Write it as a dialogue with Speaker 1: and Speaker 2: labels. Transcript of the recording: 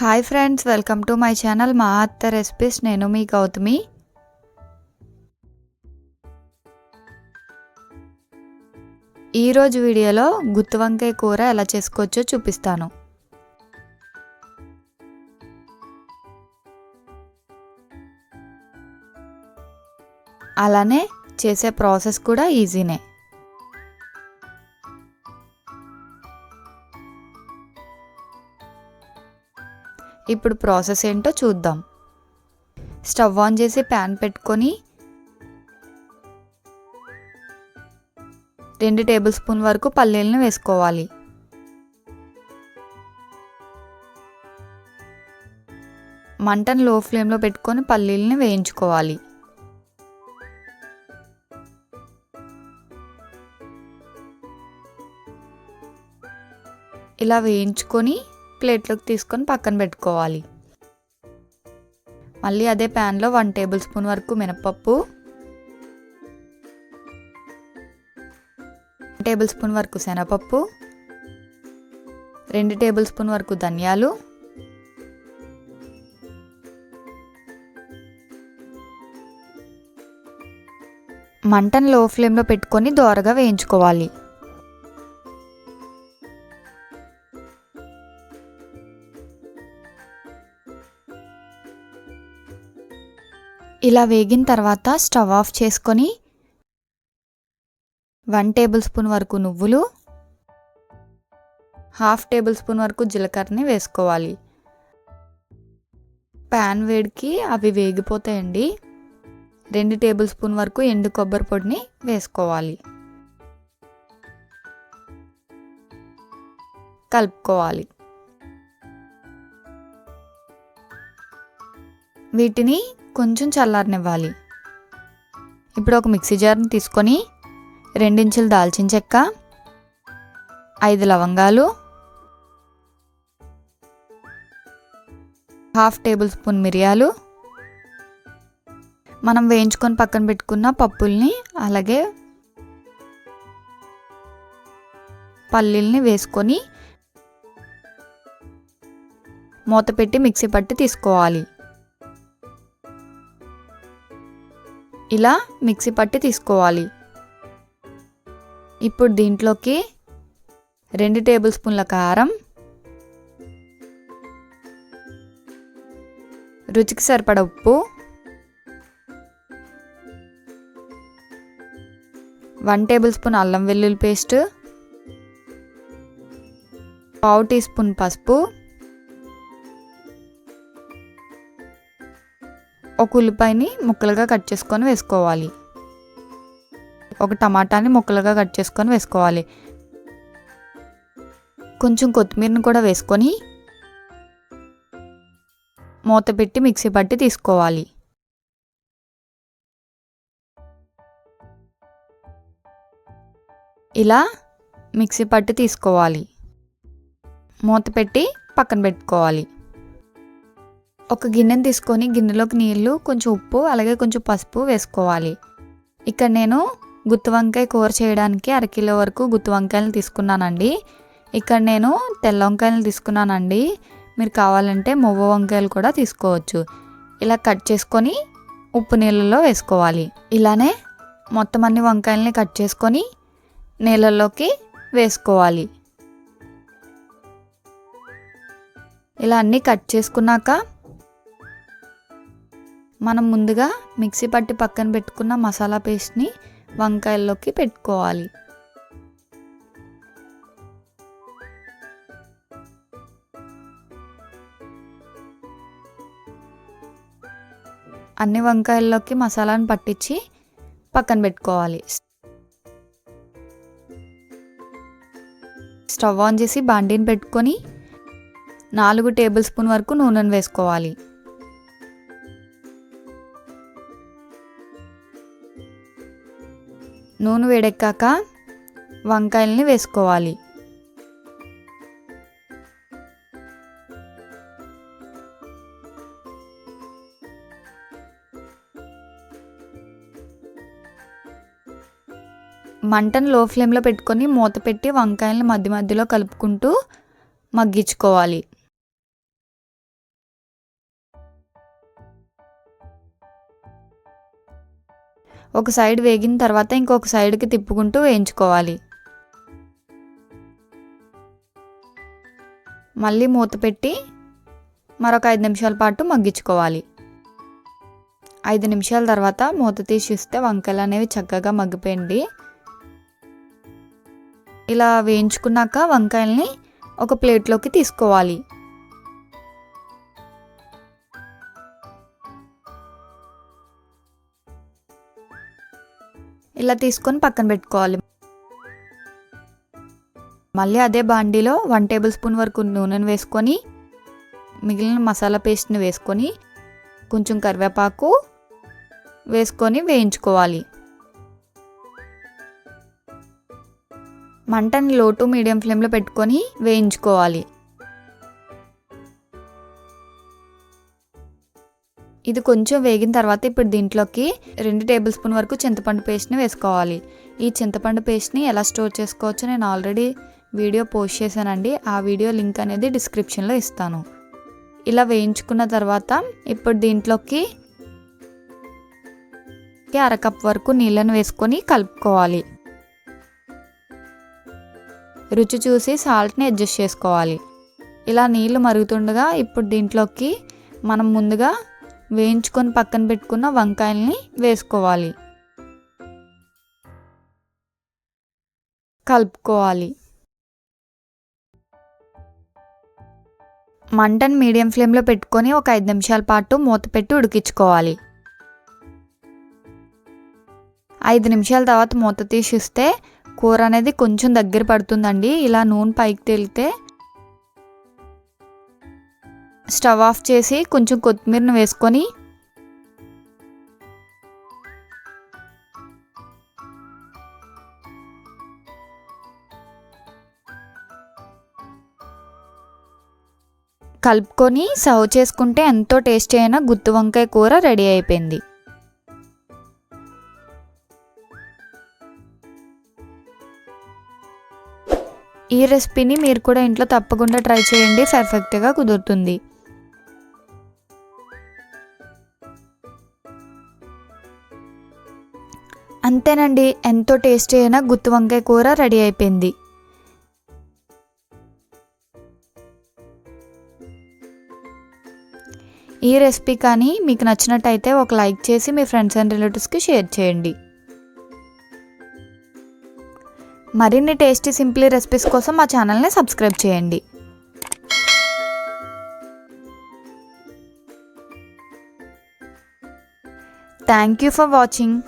Speaker 1: Hi friends welcome to my channel మా అత్త recipes. నేను మీ గౌతమి. ఈరోజు వీడియోలో గుత్తి వంకాయ కూర ఎలా చేసుకోవచ్చో చూపిస్తాను. అలానే చేసే ప్రాసెస్ కూడా ఈజీనే. ఇప్పుడు ప్రాసెస్ ఏంటో చూద్దాం. స్టవ్ ఆన్ చేసి ప్యాన్ పెట్టుకొని రెండు టేబుల్ స్పూన్ వరకు పల్లీలను వేసుకోవాలి. మంటను లో ఫ్లేమ్లో పెట్టుకొని పల్లీలని వేయించుకోవాలి. ఇలా వేయించుకొని ప్లేట్లోకి తీసుకొని పక్కన పెట్టుకోవాలి. మళ్ళీ అదే ప్యాన్లో వన్ టేబుల్ స్పూన్ వరకు మినపప్పు టేబుల్ స్పూన్ వరకు శనగపప్పు రెండు టేబుల్ స్పూన్ వరకు ధనియాలు మంటను లో ఫ్లేమ్లో పెట్టుకొని దోరగా వేయించుకోవాలి. ఇలా వేగిన తర్వాత స్టవ్ ఆఫ్ చేసుకొని వన్ టేబుల్ స్పూన్ వరకు నువ్వులు హాఫ్ టేబుల్ స్పూన్ వరకు జీలకర్రని వేసుకోవాలి. ప్యాన్ వేడికి అవి వేగిపోతాయండి. రెండు టేబుల్ స్పూన్ వరకు ఎండు కొబ్బరి పొడిని వేసుకోవాలి. కలుపుకోవాలి. వీటిని కొంచెం చల్లారనివ్వాలి. ఇప్పుడు ఒక మిక్సీ జార్ని తీసుకొని రెండించులు దాల్చిన చెక్క ఐదు లవంగాలు హాఫ్ టేబుల్ స్పూన్ మిరియాలు. మనం వేయించుకొని పక్కన పెట్టుకున్న పప్పుల్ని అలాగే పల్లీల్ని వేసుకొని మూత పెట్టి మిక్సీ పట్టి తీసుకోవాలి. ఇలా మిక్సీ పట్టి తీసుకోవాలి. ఇప్పుడు దీంట్లోకి రెండు టేబుల్ స్పూన్ల కారం రుచికి సరిపడ ఉప్పు వన్ టేబుల్ స్పూన్ అల్లం వెల్లుల్లి పేస్ట్ పావు టీ స్పూన్ పసుపు ఒక ఉల్లిపాయని ముక్కలుగా కట్ చేసుకొని వేసుకోవాలి. ఒక టమాటాని ముక్కలుగా కట్ చేసుకొని వేసుకోవాలి. కొంచెం కొత్తిమీరని కూడా వేసుకొని మూత పెట్టి మిక్సీ పట్టి తీసుకోవాలి. ఇలా మిక్సీ పట్టి తీసుకోవాలి. మూత పెట్టి పక్కన పెట్టుకోవాలి. ఒక గిన్నెని తీసుకొని గిన్నెలోకి నీళ్ళు కొంచెం ఉప్పు అలాగే కొంచెం పసుపు వేసుకోవాలి. ఇక్కడ నేను గుత్తి వంకాయ కూర చేయడానికి అరకిలో వరకు గుత్తి వంకాయలు తీసుకున్నానండి. ఇక్కడ నేను తెల్ల వంకాయలు తీసుకున్నానండి. మీరు కావాలంటే మువ్వ వంకాయలు కూడా తీసుకోవచ్చు. ఇలా కట్ చేసుకొని ఉప్పు నీళ్ళలో వేసుకోవాలి. ఇలానే మొత్తం అన్ని వంకాయలని కట్ చేసుకొని నీళ్ళల్లోకి వేసుకోవాలి. ఇలా అన్నీ కట్ చేసుకున్నాక మనం ముందుగా మిక్సీ పట్టి పక్కన పెట్టుకున్న మసాలా పేస్ట్ని వంకాయల్లోకి పెట్టుకోవాలి. అన్ని వంకాయల్లోకి మసాలాను పట్టించి పక్కన పెట్టుకోవాలి. స్టవ్ ఆన్ చేసి బాండీని పెట్టుకొని నాలుగు టేబుల్ స్పూన్ వరకు నూనెను వేసుకోవాలి. నూనె వేడెక్కాక వంకాయల్ని వేసుకోవాలి. మంటను లో ఫ్లేమ్లో పెట్టుకొని మూత పెట్టి వంకాయలను మధ్య మధ్యలో కలుపుకుంటూ మగ్గించుకోవాలి. ఒక సైడ్ వేగిన తర్వాత ఇంకొక సైడ్కి తిప్పుకుంటూ వేయించుకోవాలి. మళ్ళీ మూత పెట్టి మరొక ఐదు నిమిషాల పాటు మగ్గించుకోవాలి. ఐదు నిమిషాల తర్వాత మూత తీసి ఇస్తే వంకాయలు అనేవి చక్కగా మగ్గిపోయింది. ఇలా వేయించుకున్నాక వంకాయల్ని ఒక ప్లేట్లోకి తీసుకోవాలి. ఇలా తీసుకొని పక్కన పెట్టుకోవాలి. మళ్ళీ అదే బాండీలో వన్ టేబుల్ స్పూన్ వరకు నూనెను వేసుకొని మిగిలిన మసాలా పేస్ట్ని వేసుకొని కొంచెం కరివేపాకు వేసుకొని వేయించుకోవాలి. మంటని లో టు మీడియం ఫ్లేమ్లో పెట్టుకొని వేయించుకోవాలి. ఇది కొంచెం వేగిన తర్వాత ఇప్పుడు దీంట్లోకి రెండు టేబుల్ స్పూన్ వరకు చింతపండు పేస్ట్ని వేసుకోవాలి. ఈ చింతపండు పేస్ట్ని ఎలా స్టోర్ చేసుకోవచ్చో నేను ఆల్రెడీ వీడియో పోస్ట్ చేశానండి. ఆ వీడియో లింక్ అనేది డిస్క్రిప్షన్లో ఇస్తాను. ఇలా వేయించుకున్న తర్వాత ఇప్పుడు దీంట్లోకి అరకప్ వరకు నీళ్ళను వేసుకొని కలుపుకోవాలి. రుచి చూసి సాల్ట్ని అడ్జస్ట్ చేసుకోవాలి. ఇలా నీళ్ళు మరుగుతుండగా ఇప్పుడు దీంట్లోకి మనం ముందుగా వేయించుకొని పక్కన పెట్టుకున్న వంకాయల్ని వేసుకోవాలి. కలుపుకోవాలి. మంటను మీడియం ఫ్లేమ్లో పెట్టుకొని ఒక ఐదు నిమిషాల పాటు మూత పెట్టి ఉడికించుకోవాలి. ఐదు నిమిషాల తర్వాత మూత తీసిస్తే కూర అనేది కొంచెం దగ్గర పడుతుందండి. ఇలా నూనె పైకి తేలితే స్టవ్ ఆఫ్ చేసి కొంచెం కొత్తిమీరను వేసుకొని కలుపుకొని సర్వ్ చేసుకుంటే ఎంతో టేస్టీ అయిన గుత్తి వంకాయ కూర రెడీ అయిపోయింది. ఈ రెసిపీని మీరు కూడా ఇంట్లో తప్పకుండా ట్రై చేయండి పర్ఫెక్ట్గా కుదురుతుంది. అంతేనండి ఎంతో టేస్టీ అయిన గుత్తి వంకాయ కూర రెడీ అయిపోయింది. ఈ రెసిపీ కానీ మీకు నచ్చినట్టయితే ఒక లైక్ చేసి మీ ఫ్రెండ్స్ అండ్ రిలేటివ్స్కి షేర్ చేయండి. మరిన్ని టేస్టీ సింప్లీ రెసిపీస్ కోసం మా ఛానల్ని సబ్స్క్రైబ్ చేయండి. Thank you for watching